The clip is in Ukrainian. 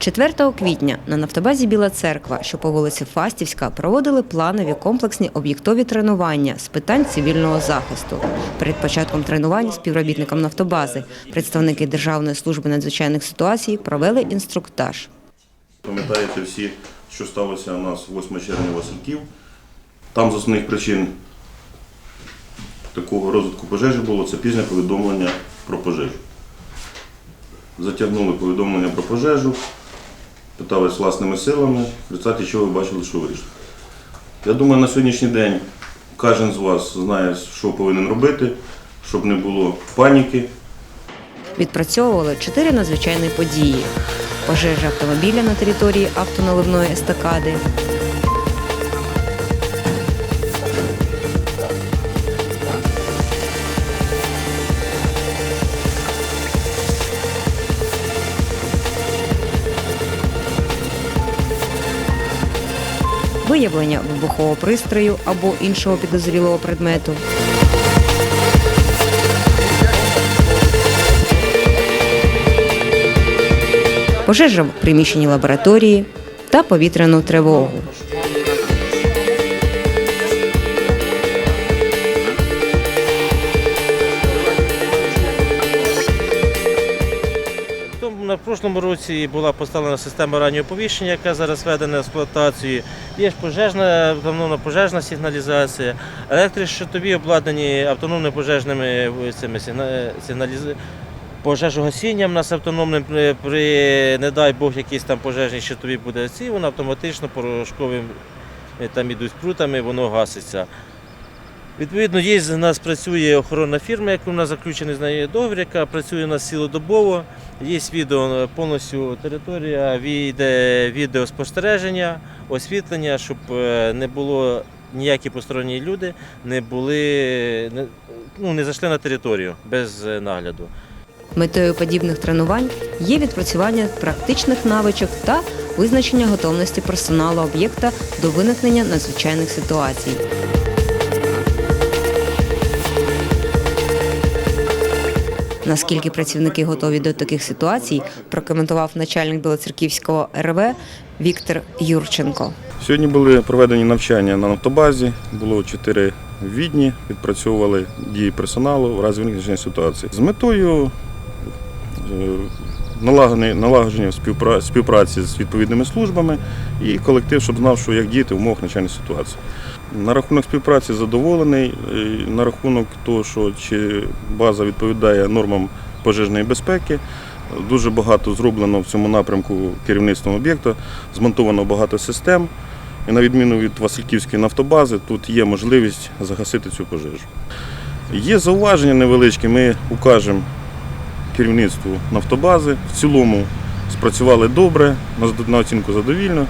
4 квітня на нафтобазі Біла Церква, що по вулиці Фастівська, проводили планові комплексні об'єктові тренування з питань цивільного захисту. Перед початком тренувань співробітникам нафтобази представники Державної служби надзвичайних ситуацій провели інструктаж. Пам'ятаєте всі, що сталося у нас 8 червня Васильків. Там з основних причин такого розвитку пожежі було це пізнє повідомлення про пожежу. Затягнули повідомлення про пожежу, питались власними силами, результаті чого ви бачили, що вийшло. Я думаю, на сьогоднішній день кожен з вас знає, що повинен робити, щоб не було паніки, Відпрацьовували чотири надзвичайні події: пожежа автомобіля на території автоналивної естакади, виявлення вибухового пристрою або іншого підозрілого предмету. пожежа в приміщенні лабораторії та повітряну тривогу. На прошлому році була поставлена система раннього оповіщення, яка зараз введена в експлуатацію. Є пожежна, автономна пожежна сигналізація, електрощитові обладнані автономними пожежними е, цими сигна- сигналіз- пожежогасінням нас автономним при, при, не дай Бог, якісь там пожежні щитові буде ці, воно автоматично порошковим е, там ідуть прутами, воно гаситься. Відповідно, є в нас працює охоронна фірма, яку у нас заключений з нею договір, яка працює у нас цілодобово. Є відео повністю територія, йде відеоспостереження, освітлення, щоб е, не було ніякі посторонні люди, не були ну, не зайшли на територію без е, нагляду. Метою подібних тренувань є відпрацювання практичних навичок та визначення готовності персоналу об'єкта до виникнення надзвичайних ситуацій. Наскільки працівники готові до таких ситуацій, прокоментував начальник Білоцерківського РВ Віктор Юрченко. Сьогодні були проведені навчання на нафтобазі, було чотири відні, відпрацьовували дії персоналу в разі виникнення ситуації. З метою е, налагодження- співпраці з відповідними службами і колектив, щоб знав, що як діяти в умовах надзвичайної ситуації. На рахунок співпраці задоволений, на рахунок того, що чи база відповідає нормам пожежної безпеки. Дуже багато зроблено в цьому напрямку керівництвом об'єкту, змонтовано багато систем. І на відміну від Васильківської нафтобази, тут є можливість загасити цю пожежу. Є зауваження невеличкі, ми укажемо керівництву нафтобази. В цілому спрацювали добре, на оцінку задовільно.